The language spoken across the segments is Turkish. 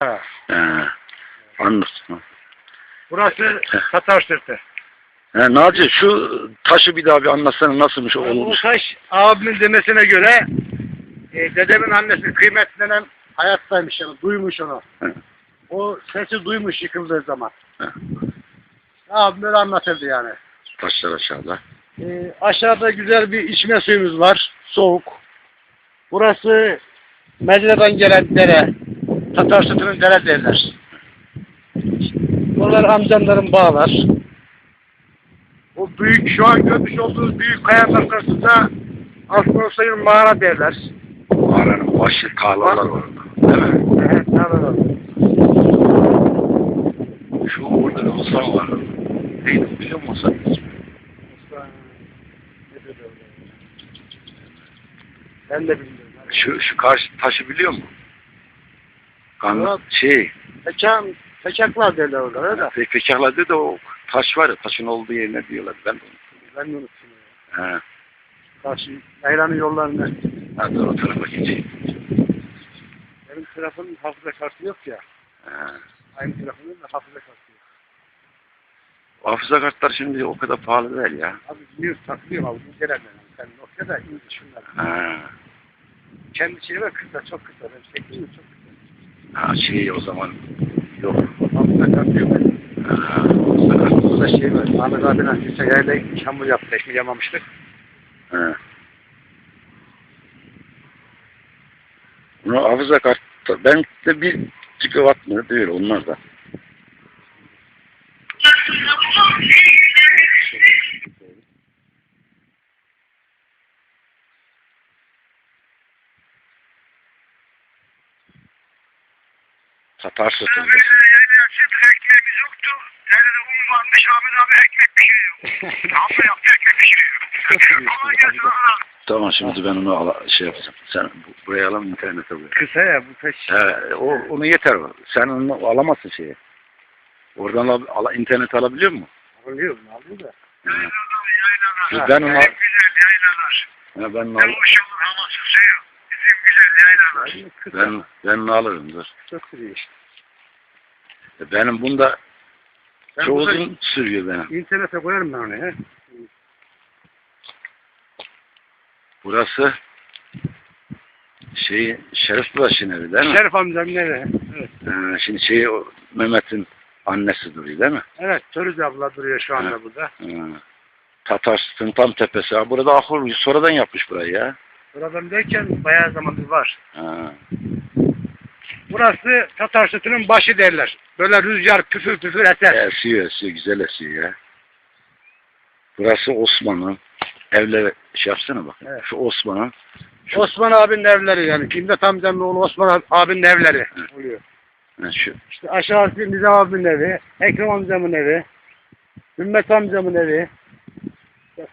Ha. He. Burası Tatar sırtı. He, Naci şu taşı bir daha bir anlatsana nasılmış Bu olmuş. taş abimin demesine göre e, dedemin annesi kıymetlenen hayattaymış yani duymuş onu. He. O sesi duymuş yıkıldığı zaman. He. Abim öyle anlatırdı yani. Taşlar aşağıda. E, aşağıda güzel bir içme suyumuz var. Soğuk. Burası Medine'den gelen dere. Tatar sütünün dere derler. Buralar amcamların bağlar. O büyük, şu an görmüş olduğunuz büyük kayanın arkasında Asmanosay'ın mağara derler. Mağaranın başı tarlalar var orada. Değil mi? Evet, mağaralar. Şu orada bir Hasan var. Neydi biliyor musun Hasan? Ben de bilmiyorum. Şu, şu karşı taşı biliyor musun? Kan, Evet. şey, Peçan, peçaklar derler orada de. pe pekahlarda da o taş var ya, taşın olduğu yerine diyorlar. Ben de. Ben de unuttum. He. Karşı Yaylanın yollarında. Hadi o tarafa geçeyim. Benim tarafımın hafıza kartı yok ya. He. Aynı tarafımın da hafıza kartı yok. Hafıza kartları şimdi o kadar pahalı değil ya. Abi bir takılıyor abi. Bu gelenler. Sen Nokia'da indi şunlar. Ha. Kendi şeyi var kısa çok kısa. Ben çektiğim çok kısa. Ha şey o zaman yok. Burada şey var. Ahmet abinin Hüse yayla çamur yaptı. Ekmeği yamamıştık. He. Bunu hafıza kartı. Ben de bir gigawatt mı diyor onlar da. Tatar sütü. ekmeğimiz yoktu. Nerede un varmış Ahmet abi ekmek pişiriyor. Abla yaptı ekmek pişiriyor. Gelsin. Tamam şimdi ben onu ala, şey yapacağım. Sen bu- buraya alalım internete buraya. Kısa ya bu taş. He, o, onu yeter. o. Sen onu alamazsın şeye. Oradan al, ala, internet alabiliyor mu? Alıyor da. Yaylalar, yaylalar. Ben onu, En güzel yaylalar. he, ben, onu al, havası suyu. Bizim güzel yaylalar. Yani kısa. Ben, ben onu alırım dur. Çok sürüyor. E, Benim bunda Ben çok burada uzun sürüyor benim. internete koyarım ben onu he. Burası şey Şerif Başı'nın evi değil mi? Şerif amcam nerede? Evet. Ee, şimdi şey o Mehmet'in annesi duruyor değil mi? Evet, Törüz abla duruyor şu anda Evet. burada. Ee, Tatarsın tam tepesi. Ha, burada ahur sonradan yapmış burayı ya. Buradan derken bayağı zamandır var. Ha. Burası Tatar sütünün başı derler. Böyle rüzgar püfür püfür eser. Esiyor esiyor güzel esiyor ya. Burası Osman'ın evleri şey yapsana bak. Evet. Şu Osman'ın Şu- Osman abinin evleri yani. İmdat amcamın oğlu Osman ab- abinin evleri Evet. oluyor. ha, şu İşte aşağısı Nizam abinin evi, Ekrem amcamın evi, Ümmet amcamın evi.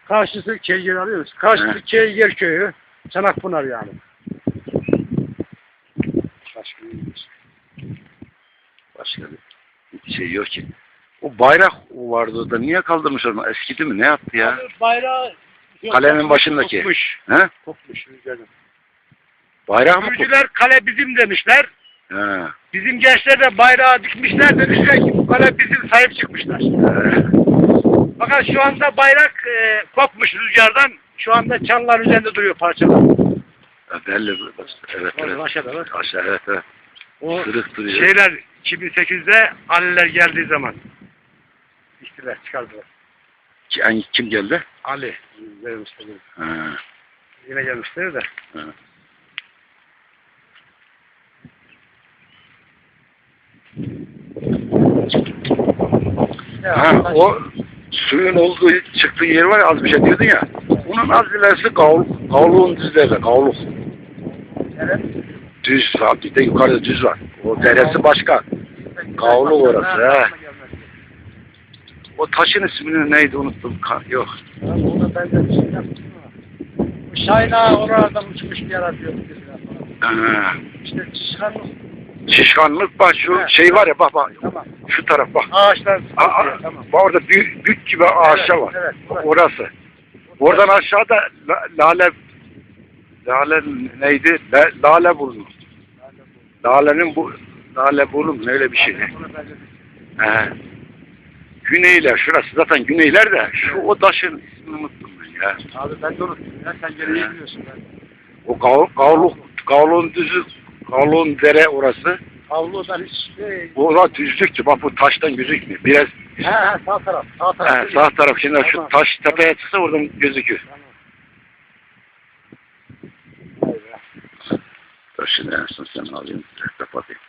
Karşısı Keygir alıyoruz. Karşısı Evet. Keygir köyü. Çanakpınar yani. Başka bir başka bir şey yok ki. O bayrak vardı orada. Niye kaldırmışlar onu? Eskidi mi? Ne yaptı ya? Abi Bayrağı Kalenin başındaki. Kopmuş. He? Kopmuş rüzgarın. Bayrak mı? Sürücüler kale bizim demişler. He. Bizim gençler de bayrağı dikmişler demişler ki bu kale bizim sahip çıkmışlar. He. Fakat şu anda bayrak e, kopmuş rüzgardan. Şu anda çanlar üzerinde duruyor parçalar. Belli. Evet evet. Aşağıda bak. Aşağı evet evet. O Sırık duruyor. şeyler 2008'de Aliler geldiği zaman içtiler, çıkardılar. Kim, kim geldi? Ali vermişler. Ha. Yine gelmişler de. Ha. Ha, o suyun olduğu çıktığı yer var ya az bir şey diyordun ya. Bunun az ilerisi kavl, kavluğun düzleri, kavluk. Evet. Düz, ha, bir de yukarıda düz var. O deresi başka. Kavlu orası, he. O taşın ismini neydi unuttum. Ka- yok. Ona benzer bir şey yaptım Ağa oralardan uçmuş bir yaratıyor. İşte çıkan Şişkanlık bak şu Evet. şey var ya bak bak. tamam. Şu taraf bak. Ağaçlar Aa, tamam. bak orada büyük, büyük gibi ağaçlar var. Evet, evet. Orası. Oradan aşağıda la- lale lale neydi? La- lale burnu. Lalenin bu Lale bulum öyle bir şey. He. Güneyler şurası zaten güneyler de şu o taşın ismini unuttum ben ya. Abi ben de unuttum ya. Sen gene iyi biliyorsun. Ben. O Gav Gavluk Gavluk'un düzü Gavluk'un dere orası. Avludan hiç şey... Orada düzlüktü. Bak bu taştan gözükmüyor. Biraz He he sağ taraf. Sağ taraf. he, sağ taraf şimdi şu Tamam. taş tepeye çıksa oradan gözüküyor. Tamam. Dur şimdi en son sen alayım. Kapatayım.